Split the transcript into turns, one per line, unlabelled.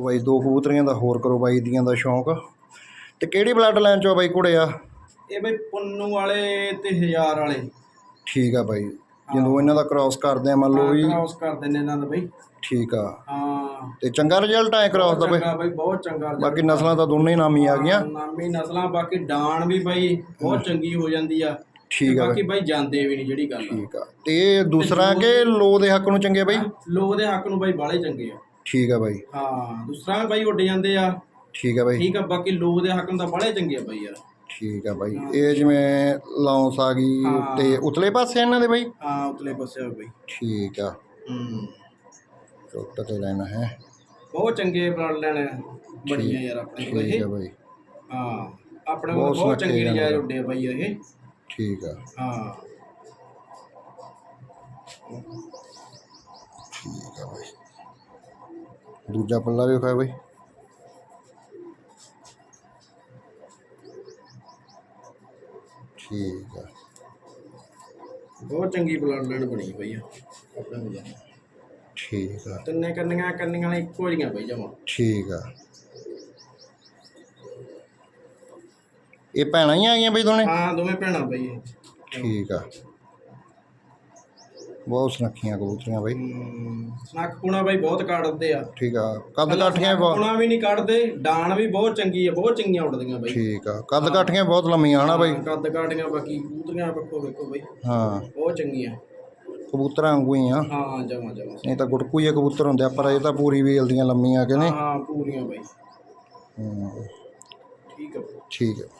ਬਾਈ ਦੋ ਕਬੂਤਰੀਆਂ ਦਾ ਹੋਰ ਕਰੋ ਬਾਈ ਦੀਆਂ ਦਾ ਸ਼ੌਂਕ। ਤੇ ਕਿਹੜੀ ਬਲੱਡ ਲਾਈਨ ਚੋਂ ਬਾਈ ਘੋੜੇ ਆ?
ਇਹ ਬਈ ਪੁੰਨੂ ਵਾਲੇ ਤੇ ਹਜ਼ਾਰ ਵਾਲੇ।
ਠੀਕ ਆ ਬਾਈ। ਜਦੋਂ ਇਹਨਾਂ ਦਾ ਕ੍ਰਾਸ ਕਰਦੇ ਆ ਮੰਨ ਲਓ ਵੀ
ਕ੍ਰਾਸ ਕਰ ਦਿੰਨੇ ਇਹਨਾਂ ਦਾ ਬਈ।
ਠੀਕ ਆ।
ਹਾਂ।
ਤੇ ਚੰਗਾ ਰਿਜ਼ਲਟ ਆਏ ਕ੍ਰਾਸ ਦਾ ਬਾਈ?
ਚੰਗਾ ਬਈ ਬਹੁਤ ਚੰਗਾ।
ਬਾਕੀ ਨਸਲਾਂ ਤਾਂ ਦੋਨੇ ਹੀ ਨਾਮੀ ਆ ਗਈਆਂ।
ਨਾਮੀ ਨਸਲਾਂ ਬਾਕੀ ਡਾਣ ਵੀ ਬਈ ਬਹੁਤ ਚੰਗੀ ਹੋ ਜਾਂਦੀ ਆ।
ਠੀਕ ਆ
ਬਾਕੀ ਬਈ ਜਾਂਦੇ ਵੀ ਨਹੀਂ ਜਿਹੜੀ ਗੱਲ।
ਠੀਕ ਆ। ਤੇ ਇਹ ਦੂਸਰਾ ਕਿ ਲੋ ਦੇ ਹੱਕ ਨੂੰ ਚੰਗੇ ਬਾਈ?
ਲੋਕ ਦੇ ਹੱਕ ਨੂੰ ਬਈ ਬਾਲੇ ਚੰਗੇ ਆ।
ਠੀਕ ਆ ਬਾਈ।
ਹਾਂ ਦੂਸਰਾ ਬਾਈ ਉੱਡ ਜਾਂਦੇ ਆ।
ਠੀਕ ਆ ਬਾਈ।
ਠੀਕ ਆ ਬਾਕੀ ਲੋਕ ਦੇ ਹੱਕ ਨੂੰ ਤਾਂ ਬਾਲੇ ਚੰਗੇ ਆ ਬਈ ਯਾਰ।
ਠੀਕ ਆ ਬਾਈ। ਇਹ ਜਿਵੇਂ ਲੌਂਸ ਆ ਗਈ
ਹਾਂ।
ਤੇ ਉਤਲੇ ਪਾਸੇ ਇਹਨਾਂ ਦੇ ਬਾਈ?
ਹਾਂ ਉਤਲੇ ਪਾਸੇ ਆ ਬਈ।
ਠੀਕ ਆ।
ਹੂੰ।
ਟੁੱਟ ਤੇ ਲੈਣਾ ਹੈ।
ਬਹੁਤ ਚੰਗੇ ਬਲੱਡ ਲੈਣੇ ਬੜੀਆਂ ਯਾਰ ਆਪਣੇ ਕੋਲ
ਠੀਕ
ਇਹ।
ਆ ਬਾਈ।
ਹਾਂ ਆਪਣੇ ਕੋਲ
ਬਹੁਤ
ਬਹੁਤ ਚੰਗੇ
ਸੁਨੱਖੇ
ਨਜਾਇਜ਼ ਉੱਡੇ ਆ ਬਈ ਇਹ।
ਠੀਕ ਆ।
ਹਾਂ
ਠੀਕ ਆ ਬਾਈ ਦੂਜਾ ਪੱਲਾ ਵੀ ਖਾਇਆ ਬਾਈ। ਠੀਕ ਆ।
ਬਹੁਤ ਚੰਗੀ ਬਲੱਡ ਲਾਈਨ ਬਣੀ ਪਈ ਆ। ਆਪਣੇ।
ਠੀਕ ਆ।
ਤਿੰਨੇ ਕੰਨੀਆਂ ਕੰਨੀਆਂ ਵਾਲੀ ਇੱਕੋ ਜਿਹੀਆਂ ਪਈ ਜਾਵਾਂ
ਠੀਕ ਆ। ਇਹ ਭੈਣਾਂ ਹੀ ਆ ਗਈਆਂ ਬਈ ਦੋਨੇ
ਹਾਂ ਦੋਵੇਂ ਭੈਣਾਂ ਇਹ
ਠੀਕ ਆ। ਬਹੁਤ ਸੁਨੱਖੀਆਂ ਕਬੂਤਰੀਆਂ ਬਈ।
ਨੱਕ ਪੁਣਾ ਬਈ ਬਹੁਤ ਕੱਢਦੇ ਆ।
ਠੀਕ ਆ ਕੱਦ ਕਾਠੀਆਂ ਵੀ ਬਹੁਤ
ਪੁਣਾ ਵੀ ਨਹੀਂ ਕੱਢਦੇ ਡਾਣ ਵੀ ਬਹੁਤ ਚੰਗੀ ਆ ਬਹੁਤ ਚੰਗੀਆਂ ਉੱਡਦੀਆਂ ਬਈ।
ਠੀਕ ਆ ਕੱਦ ਕਾਠੀਆਂ ਬਹੁਤ ਲੰਮੀਆਂ ਹਨਾ ਬਾਈ।
ਕੱਦ ਕਾਟੀਆਂ ਬਾਕੀ ਕਬੂਤਰੀਆਂ ਪੱਕੋ ਵੇਖੋ ਬਈ।
ਹਾਂ।
ਬਹੁਤ ਚੰਗੀਆਂ।
ਕਬੂਤਰਾਂ ਵਾਂਗੂ ਹੀ ਆ।
ਹਾਂ ਜਮਾ ਜਮਾ।
ਨਹੀਂ ਤਾਂ ਗੁੜਕੂ ਹੀ ਕਬੂਤਰ ਹੁੰਦੇ ਆ ਪਰ ਇਹ ਤਾਂ ਪੂਰੀ ਵੇਲ ਦੀਆਂ ਲੰਮੀਆਂ ਕਿ ਨਹੀਂ?
ਹਾਂ ਪੂਰੀਆਂ ਬਈ।
ਹੂੰ,
ਠੀਕ ਆ।
ਠੀਕ ਹੈ